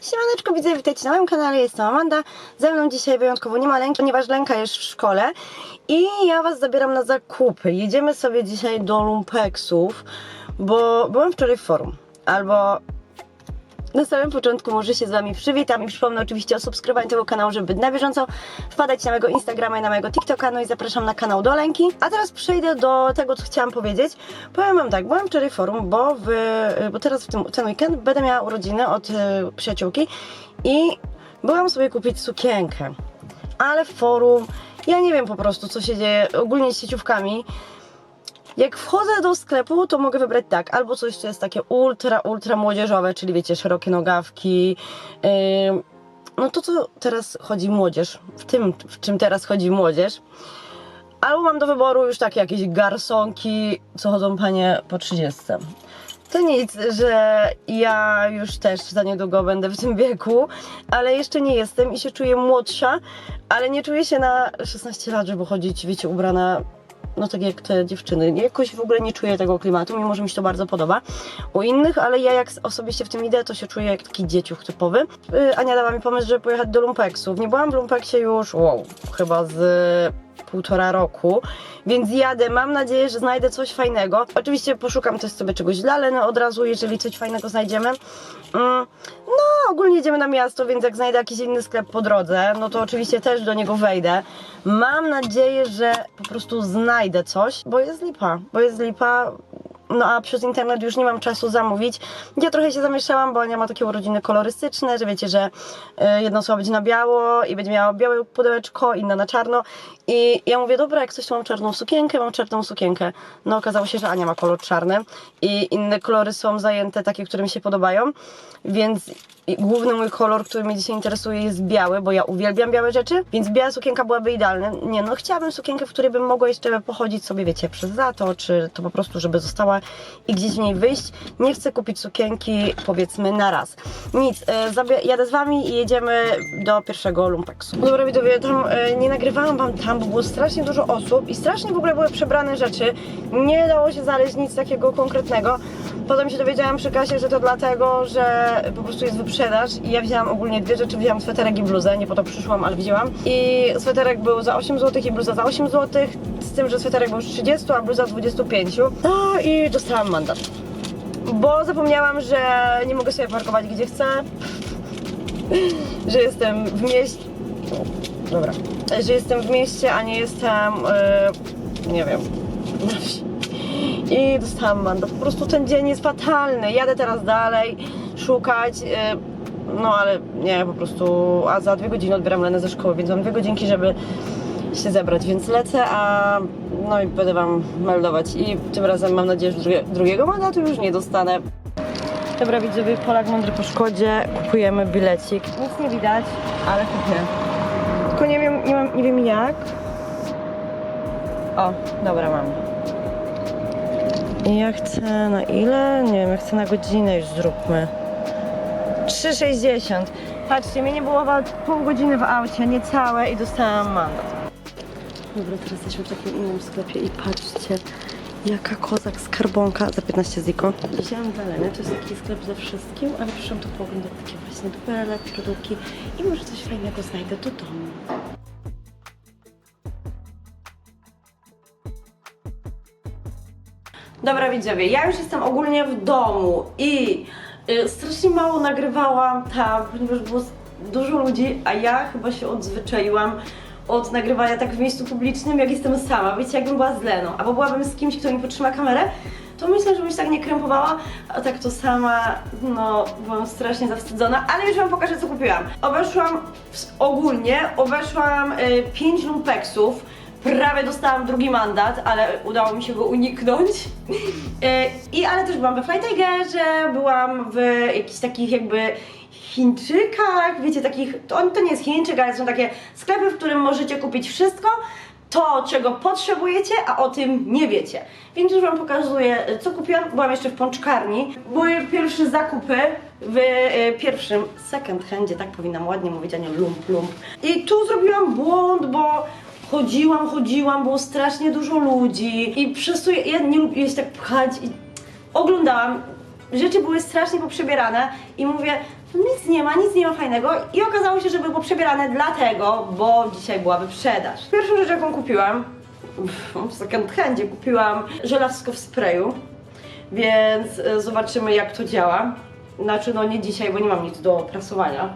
Siemaneczko, widzę, witajcie na moim kanale, jestem Amanda. Ze mną dzisiaj wyjątkowo nie ma Lenki, ponieważ Lenka jest w szkole i ja Was zabieram na zakupy. Jedziemy sobie dzisiaj do Lumpeksów, bo byłem wczoraj w forum, albo na samym początku może się z Wami przywitam i przypomnę oczywiście o subskrybowaniu tego kanału, żeby na bieżąco wpadać na mojego Instagrama i na mojego TikToka, no i zapraszam na kanał do Lenki. A teraz przejdę do tego, co chciałam powiedzieć. Powiem Wam tak, byłam wczoraj forum, bo, w, bo teraz w tym, ten weekend będę miała urodziny od y, przyjaciółki i byłam sobie kupić sukienkę. Ale w forum, ja nie wiem po prostu, co się dzieje ogólnie z sieciówkami. Jak wchodzę do sklepu, to mogę wybrać tak, albo coś, co jest takie ultra, ultra młodzieżowe, czyli wiecie, szerokie nogawki, no to co teraz chodzi młodzież, w tym, w czym teraz chodzi młodzież. Albo mam do wyboru już takie jakieś garsonki, co chodzą panie po 30. To nic, że ja już też za niedługo będę w tym wieku, ale jeszcze nie jestem i się czuję młodsza, ale nie czuję się na 16 lat, żeby chodzić, wiecie, ubrana no tak jak te dziewczyny. Jakoś w ogóle nie czuję tego klimatu, mimo że mi się to bardzo podoba u innych, ale ja jak osobiście w tym idę, to się czuję jak taki dzieciuch typowy. Yy, Ania dała mi pomysł, żeby pojechać do Lumpeksów. Nie byłam w Lumpeksie już, wow, chyba z półtora roku, więc jadę, mam nadzieję, że znajdę coś fajnego. Oczywiście poszukam też sobie czegoś dla Leny od razu, jeżeli coś fajnego znajdziemy. No, ogólnie jedziemy na miasto, więc jak znajdę jakiś inny sklep po drodze, no to oczywiście też do niego wejdę. Mam nadzieję, że po prostu znajdę coś, bo jest lipa, bo jest lipa. No a przez internet już nie mam czasu zamówić. Ja trochę się zamieszałam, bo Ania ma takie urodziny kolorystyczne, że wiecie, że y, jedna osoba będzie na biało i będzie miała białe pudełeczko, inna na czarno. I ja mówię, dobra, jak coś to mam czarną sukienkę, mam czarną sukienkę. No okazało się, że Ania ma kolor czarny i inne kolory są zajęte, takie, które mi się podobają. Więc główny mój kolor, który mnie dzisiaj interesuje jest biały, bo ja uwielbiam białe rzeczy, więc biała sukienka byłaby idealna. Nie no, chciałabym sukienkę, w której bym mogła jeszcze pochodzić sobie, wiecie, przez lato, czy to po prostu, żeby została i gdzieś w niej wyjść. Nie chcę kupić sukienki, powiedzmy, na raz. Nic, e, jadę z Wami i jedziemy do pierwszego lumpeksu. Dobra widzowie, tam e, nie nagrywałam Wam tam, bo było strasznie dużo osób i strasznie w ogóle były przebrane rzeczy. Nie dało się znaleźć nic takiego konkretnego. Potem się dowiedziałam przy kasie, że to dlatego, że po prostu jest wyprzedaż i ja wzięłam ogólnie dwie rzeczy, wzięłam sweterek i bluzę, nie po to przyszłam, ale wzięłam. I sweterek był za 8 zł i bluza za 8 zł, z tym, że sweterek był z 30, a bluza z 25. No i dostałam mandat. Bo zapomniałam, że nie mogę sobie parkować gdzie chcę, że jestem w mieście. Dobra. Że jestem w mieście, a nie jestem, yy, nie wiem, na wsi. I dostałam mandat. Po prostu ten dzień jest fatalny. Jadę teraz dalej, szukać. yy, No ale nie, po prostu. A za dwie godziny odbieram Lenę ze szkoły, więc mam dwie godzinki, żeby się zebrać, więc lecę, a no i będę wam meldować. I tym razem mam nadzieję, że drugie, drugiego mandatu już nie dostanę. Dobra, widzowie, Polak mądry po szkodzie. Kupujemy bilecik. Nic nie widać, ale kupię. Tylko nie wiem, nie, mam, nie wiem jak. O, dobra, mam. I ja chcę na ile? Nie wiem, ja chcę na godzinę już zróbmy. 3,60. Patrzcie, mnie nie było wa- pół godziny w aucie, niecałe i dostałam mandat. Dobra, teraz jesteśmy w takim innym sklepie i patrzcie, jaka kozak skarbonka za 15 ziko. Wziąłam dla Leny, to jest taki sklep ze wszystkim, ale przyszłam tu pooglądać takie właśnie dupele, produkty i może coś fajnego znajdę do domu. Dobra widzowie, ja już jestem ogólnie w domu i y, strasznie mało nagrywałam tam, ponieważ było dużo ludzi, a ja chyba się odzwyczaiłam od nagrywania tak w miejscu publicznym, jak jestem sama. Wiecie, jakbym była z Leną, albo byłabym z kimś, kto mi potrzyma kamerę, to myślę, że bym się tak nie krępowała, a tak to sama, no, byłam strasznie zawstydzona, ale już Wam pokażę, co kupiłam. Obeszłam ogólnie, obeszłam y, 5 lumpeksów, Prawie dostałam drugi mandat, ale udało mi się go uniknąć. E, I ale też byłam we Fly Tigerze, byłam w jakichś takich jakby Chińczykach, wiecie, takich, to, to nie jest Chińczyk, ale są takie sklepy, w którym możecie kupić wszystko, to czego potrzebujecie, a o tym nie wiecie. Więc już Wam pokazuję, co kupiłam. Byłam jeszcze w pączkarni. Moje pierwsze zakupy w e, pierwszym second handzie, tak powinnam ładnie mówić, a nie lump lump. I tu zrobiłam błąd, bo chodziłam, chodziłam, było strasznie dużo ludzi i przez to ja nie lubię się tak pchać i oglądałam. Rzeczy były strasznie poprzebierane i mówię, Nic nie ma, nic nie ma fajnego i okazało się, że były poprzebierane dlatego, bo dzisiaj była wyprzedaż. Pierwszą rzecz jaką kupiłam, w second handzie kupiłam żelazko w sprayu, więc e, zobaczymy jak to działa. Znaczy no nie dzisiaj, bo nie mam nic do prasowania.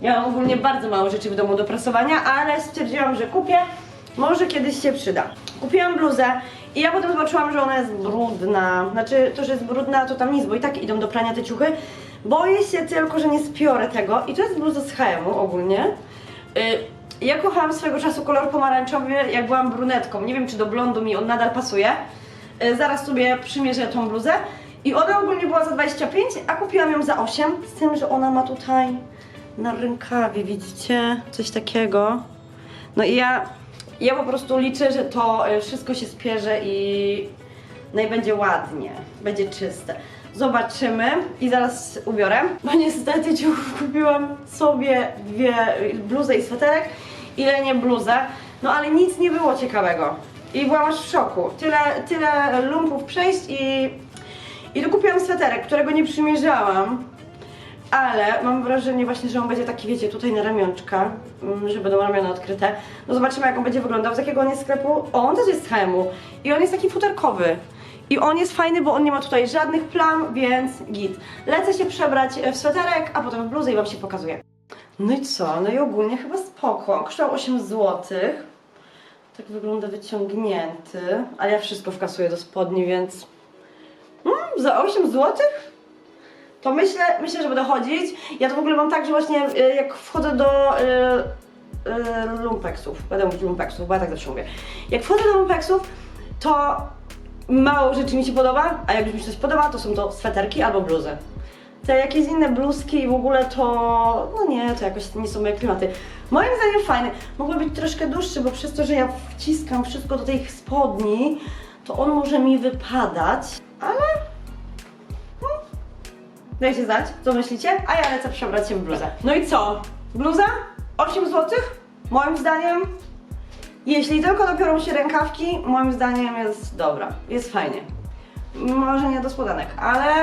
Ja mam ogólnie bardzo mało rzeczy w domu do prasowania, ale stwierdziłam, że kupię, może kiedyś się przyda. Kupiłam bluzę i ja potem zobaczyłam, że ona jest brudna. Znaczy to, że jest brudna to tam nic, bo i tak idą do prania te ciuchy. Boję się tylko, że nie spiorę tego i to jest bluza z H&M-u ogólnie. Y, Ja kochałam swego czasu kolor pomarańczowy, jak byłam brunetką. Nie wiem, czy do blondu mi on nadal pasuje. Y, Zaraz sobie przymierzę tą bluzę. I ona ogólnie była za 25, a kupiłam ją za 8. Z tym, że ona ma tutaj na rękawie, widzicie? Coś takiego. No i ja, ja po prostu liczę, że to y, wszystko się spierze i no i będzie ładnie, będzie czyste. Zobaczymy i zaraz ubiorę. Bo niestety ciuchów kupiłam sobie dwie bluzę i sweterek i Lenie bluzę, no ale nic nie było ciekawego. I byłam aż w szoku. Tyle, tyle lumpów przejść i, i tu kupiłam sweterek, którego nie przymierzałam. Ale mam wrażenie właśnie, że on będzie taki, wiecie, tutaj na ramionczka, mm, że będą ramiona odkryte. No zobaczymy, jak on będzie wyglądał. Z jakiego on jest sklepu? O, on też jest z H&M-u. I on jest taki futerkowy. I on jest fajny, bo on nie ma tutaj żadnych plam, więc git. Lecę się przebrać w sweterek, a potem w bluzę i wam się pokazuję. No i co? No i ogólnie chyba spoko. Kosztował 8 zł. Tak wygląda wyciągnięty. Ale ja wszystko wkasuję do spodni, więc... Mm, za 8 złotych? to myślę, myślę, że będę chodzić. Ja to w ogóle mam tak, że właśnie y, jak wchodzę do y, y, lumpeksów, będę mówić lumpeksów, bo ja tak zawsze mówię. Jak wchodzę do lumpeksów, to mało rzeczy mi się podoba, a jak już mi się coś podoba, to są to sweterki albo bluzy. Te jakieś inne bluzki i w ogóle to, no nie, to jakoś nie są moje klimaty. Moim zdaniem fajny. Mógłby być troszkę dłuższy, bo przez to, że ja wciskam wszystko do tych spodni, to on może mi wypadać, ale Dajcie znać, co myślicie, a ja lecę przebrać się w bluzę. No i co? Bluza? 8 zł? Moim zdaniem, jeśli tylko dopiorą się rękawki, moim zdaniem jest dobra, jest fajnie. Może nie do spodanek, ale...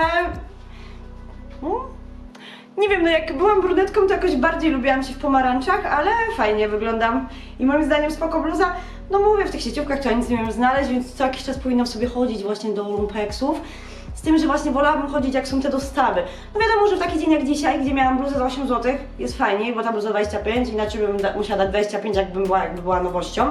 Hmm? Nie wiem, no jak byłam brunetką, to jakoś bardziej lubiłam się w pomarańczach, ale fajnie wyglądam. I moim zdaniem spoko bluza. No mówię, w tych sieciówkach ja nic nie wiem znaleźć, więc co jakiś czas powinnam sobie chodzić właśnie do lumpeksów. Tym, że właśnie wolałabym chodzić jak są te dostawy. No wiadomo, że w taki dzień jak dzisiaj, gdzie miałam bluzę za 8 zł, jest fajniej, bo ta bluza 25, inaczej bym da, musiała dać 25, jakbym była, jakby była nowością.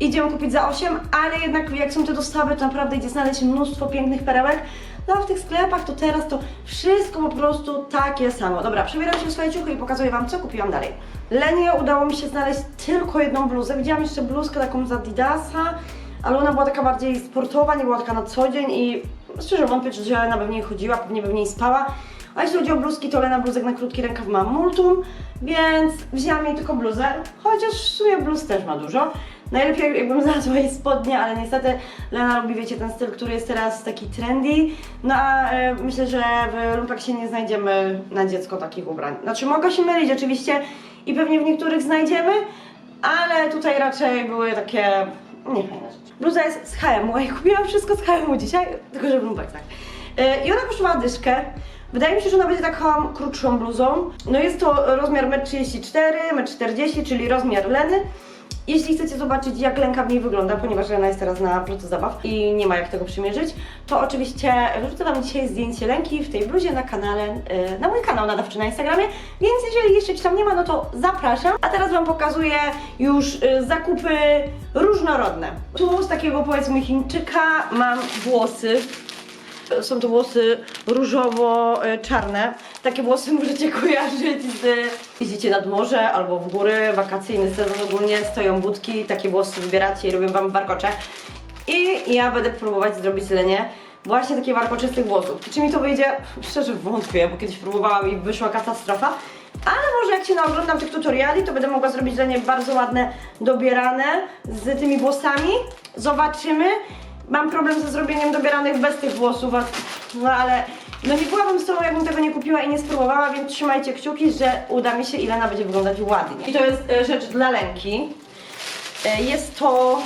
Idzie ją kupić za 8, ale jednak jak są te dostawy, to naprawdę idzie znaleźć mnóstwo pięknych perełek. No a w tych sklepach to teraz to wszystko po prostu takie samo. Dobra, przebieram się w swoje ciuchy i pokazuję Wam, co kupiłam dalej. Lenie udało mi się znaleźć tylko jedną bluzę. Widziałam jeszcze bluzkę taką z Adidasa, ale ona była taka bardziej sportowa, nie była taka na co dzień i szczerze wątpię, czy Lena by w chodziła, pewnie by w spała. A jeśli chodzi o bluzki, to Lena bluzek na krótki rękaw ma multum, więc wzięłam jej tylko bluzę, chociaż w sumie bluz też ma dużo. Najlepiej jakbym znalazła jej spodnie, ale niestety Lena lubi, wiecie, ten styl, który jest teraz taki trendy. No a e, myślę, że w lumpeksie nie znajdziemy na dziecko takich ubrań. Znaczy mogę się mylić oczywiście i pewnie w niektórych znajdziemy, ale tutaj raczej były takie niefajne rzeczy. Bluza jest z H&M-u, ja kupiłam wszystko z H&M-u dzisiaj, tylko że w lumpeksach. E, I ona kosztowała dyszkę. Wydaje mi się, że ona będzie taką krótszą bluzą. No jest to rozmiar 1,34 m, 1,40 m, czyli rozmiar Leny. Jeśli chcecie zobaczyć, jak Lenka w niej wygląda, ponieważ Lena jest teraz na placu zabaw i nie ma jak tego przymierzyć, to oczywiście wrzucę Wam dzisiaj zdjęcie Lenki w tej bluzie na kanale, yy, na mój kanał nadawczy na Instagramie, więc jeżeli jeszcze Ci tam nie ma, no to zapraszam. A teraz Wam pokazuję już yy, zakupy różnorodne. Tu z takiego powiedzmy Chińczyka mam włosy, są to włosy różowo-czarne. Takie włosy możecie kojarzyć z... Jeździcie nad morze albo w góry, wakacyjny sezon ogólnie, stoją budki, takie włosy wybieracie i robią wam warkocze. I ja będę próbować zrobić lenie właśnie takie warkocze z tych włosów. Czy mi to wyjdzie? Szczerze wątpię, bo kiedyś próbowałam i wyszła katastrofa. Ale może jak się naoglądam tych tutoriali, to będę mogła zrobić lenie bardzo ładne, dobierane z tymi włosami. Zobaczymy. Mam problem ze zrobieniem dobieranych bez tych włosów, a- no ale no nie byłabym z tobą, jakbym tego nie kupiła i nie spróbowała, więc trzymajcie kciuki, że uda mi się i Lena będzie wyglądać ładnie. I to jest e, rzecz dla Lenki. E, Jest to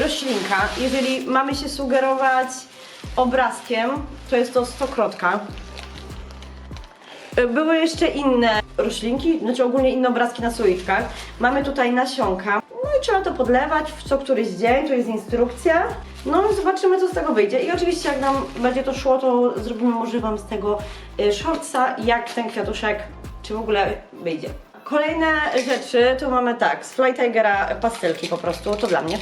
roślinka. Jeżeli mamy się sugerować obrazkiem, to jest to stokrotka. Y, Były jeszcze inne roślinki, znaczy ogólnie inne obrazki na słoiczkach. Mamy tutaj nasionka. No i trzeba to podlewać w co któryś dzień, tu jest instrukcja. No i zobaczymy co z tego wyjdzie. I oczywiście jak nam będzie to szło, to zrobimy może Wam z tego y, shortsa, jak ten kwiatuszek, czy w ogóle wyjdzie. Kolejne rzeczy to mamy tak, z Fly Tigera pastelki po prostu, to dla mnie.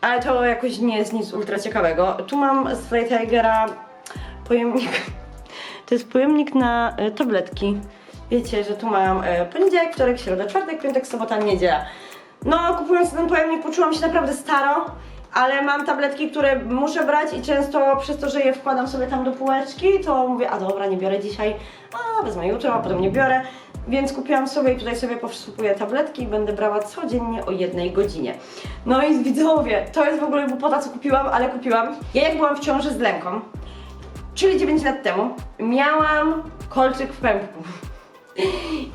Ale to jakoś nie jest nic ultra ciekawego. Tu mam z Fly Tigera pojemnik. To jest pojemnik na y, tabletki. Wiecie, że tu mam y, poniedziałek, wtorek, środa, czwartek, piątek, sobota, niedziela. No, kupując ten pojemnik poczułam się naprawdę staro, ale mam tabletki, które muszę brać i często przez to, że je wkładam sobie tam do półeczki, to mówię, a dobra, nie biorę dzisiaj, a wezmę jutro, a potem nie biorę. Więc kupiłam sobie i tutaj sobie powsłupuję tabletki i będę brała codziennie o jednej godzinie. No i widzowie, to jest w ogóle głupota, co kupiłam, ale kupiłam. Ja jak byłam w ciąży z Lenką, czyli 9 lat temu, miałam kolczyk w pępku.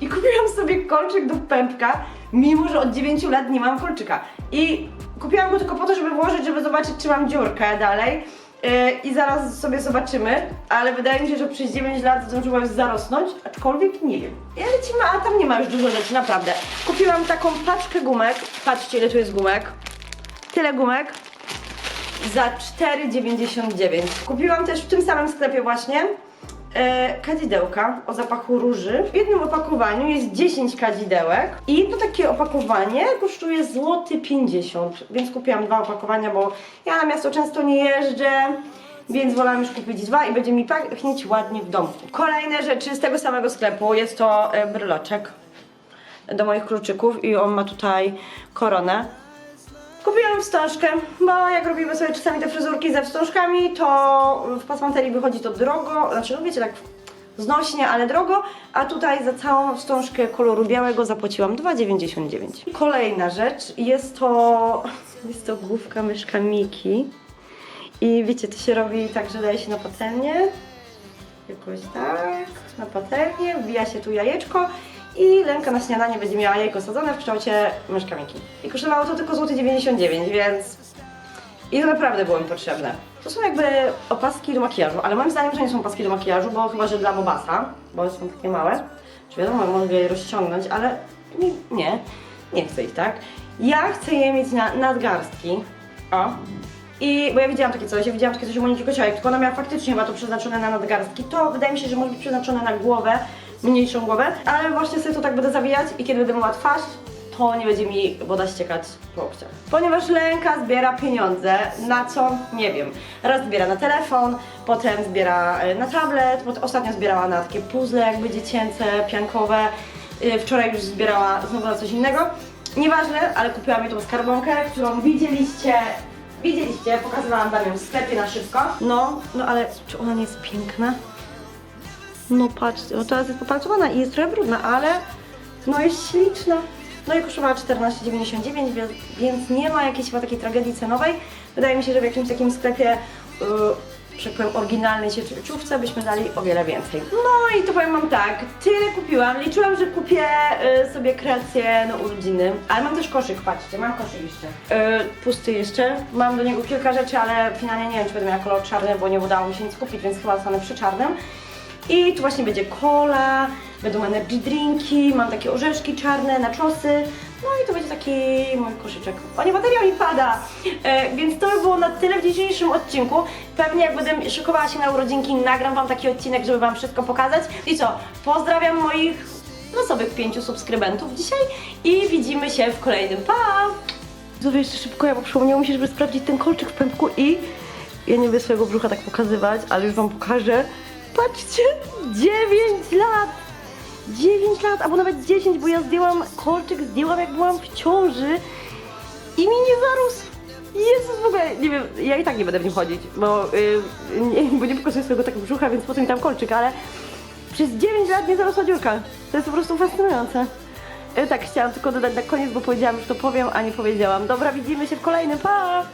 I kupiłam sobie kolczyk do pępka, mimo że od 9 lat nie mam kolczyka. I kupiłam go tylko po to, żeby włożyć, żeby zobaczyć, czy mam dziurkę dalej. Yy, I zaraz sobie zobaczymy, ale wydaje mi się, że przez 9 lat zdążyła już zarosnąć, aczkolwiek nie wiem. Ja lecimy, a tam nie ma już dużo rzeczy, naprawdę. Kupiłam taką paczkę gumek, patrzcie ile tu jest gumek. Tyle gumek, za 4,99. Kupiłam też w tym samym sklepie właśnie e, kadzidełka o zapachu róży. W jednym opakowaniu jest 10 kadzidełek i jedno takie opakowanie kosztuje złoty 50, więc kupiłam dwa opakowania, bo ja na miasto często nie jeżdżę. Więc wolałam już kupić dwa i będzie mi pachnieć ładnie w domku. Kolejne rzeczy z tego samego sklepu jest to e, bryloczek do moich kluczyków i on ma tutaj koronę. Kupiłam wstążkę, bo jak robimy sobie czasami te fryzurki ze wstążkami, to w pasmanterii wychodzi to drogo, znaczy no wiecie, tak znośnie, ale drogo, a tutaj za całą wstążkę koloru białego zapłaciłam 2,99. Kolejna rzecz, jest to, jest to główka myszka Miki i wiecie, to się robi tak, że daje się na patelnię, jakoś tak, na patelnię, wbija się tu jajeczko i Lenka na śniadanie będzie miała jajko sadzone w kształcie myszka Miki. I kosztowało to tylko złoty 99, więc... I to naprawdę było mi potrzebne. To są jakby opaski do makijażu, ale moim zdaniem to nie są opaski do makijażu, bo chyba, że dla Bobasa, bo są takie małe. Czy wiadomo, mogę je rozciągnąć, ale nie, nie, nie chcę ich, tak? Ja chcę je mieć na nadgarstki. O, i bo ja widziałam takie coś, ja widziałam takie coś u Moniki Kociołek, tylko ona miała faktycznie chyba to przeznaczone na nadgarstki. To wydaje mi się, że może być przeznaczone na głowę, mniejszą głowę, ale właśnie sobie to tak będę zawijać i kiedy będę miała twarz, to nie będzie mi woda ściekać po łokciach. Ponieważ Lenka zbiera pieniądze, na co? Nie wiem. Raz zbiera na telefon, potem zbiera e, na tablet, potem ostatnio zbierała na takie puzzle jakby dziecięce, piankowe, Y, wczoraj już zbierała znowu na coś innego. Nieważne, ale kupiłam jej tą skarbonkę, którą widzieliście Widzieliście, pokazywałam wam ją w sklepie na szybko. No, no ale czy ona nie jest piękna? No patrzcie, no teraz jest popalcowana i jest trochę brudna, ale no jest śliczna. No i kosztowała 14,99, więc, nie ma jakiejś chyba takiej tragedii cenowej. Wydaje mi się, że w jakimś takim sklepie, yy, że tak powiem, oryginalnej sieciówce byśmy dali o wiele więcej. No i to powiem wam tak, tyle kupiłam. Liczyłam, że kupię yy, sobie kreację na urodziny, ale mam też koszyk, patrzcie, mam koszyk jeszcze. Yy, pusty jeszcze. Mam do niego kilka rzeczy, ale finalnie nie wiem, czy będę miała kolor czarny, bo nie udało mi się nic kupić, więc chyba zostanę przy czarnym. I tu właśnie będzie cola, będą energy drinki, mam takie orzeszki czarne na czosy. No i to będzie taki mój koszyczek. O nie, bateria mi pada! E, więc to by było na tyle w dzisiejszym odcinku. Pewnie jak będę szykowała się na urodzinki, nagram wam taki odcinek, żeby wam wszystko pokazać. I co, pozdrawiam moich losowych pięciu subskrybentów dzisiaj i widzimy się w kolejnym. Pa! Znowu jeszcze szybko, ja przypomniało mi się, żeby sprawdzić ten kolczyk w pępku i ja nie lubię swojego brzucha tak pokazywać, ale już wam pokażę. Patrzcie, 9 lat! 9 lat, albo nawet 10, bo ja zdjęłam kolczyk, zdjęłam jak byłam w ciąży i mi nie zarósł. Jezus, w ogóle, nie wiem, ja i tak nie będę w nim chodzić, bo, yy, nie, bo nie pokazuję swojego tak brzucha, więc po co mi tam kolczyk, ale przez 9 lat nie zarosła dziurka. To jest po prostu fascynujące. Yy, tak, chciałam tylko dodać na koniec, bo powiedziałam, że to powiem, a nie powiedziałam. Dobra, widzimy się w kolejnym, pa!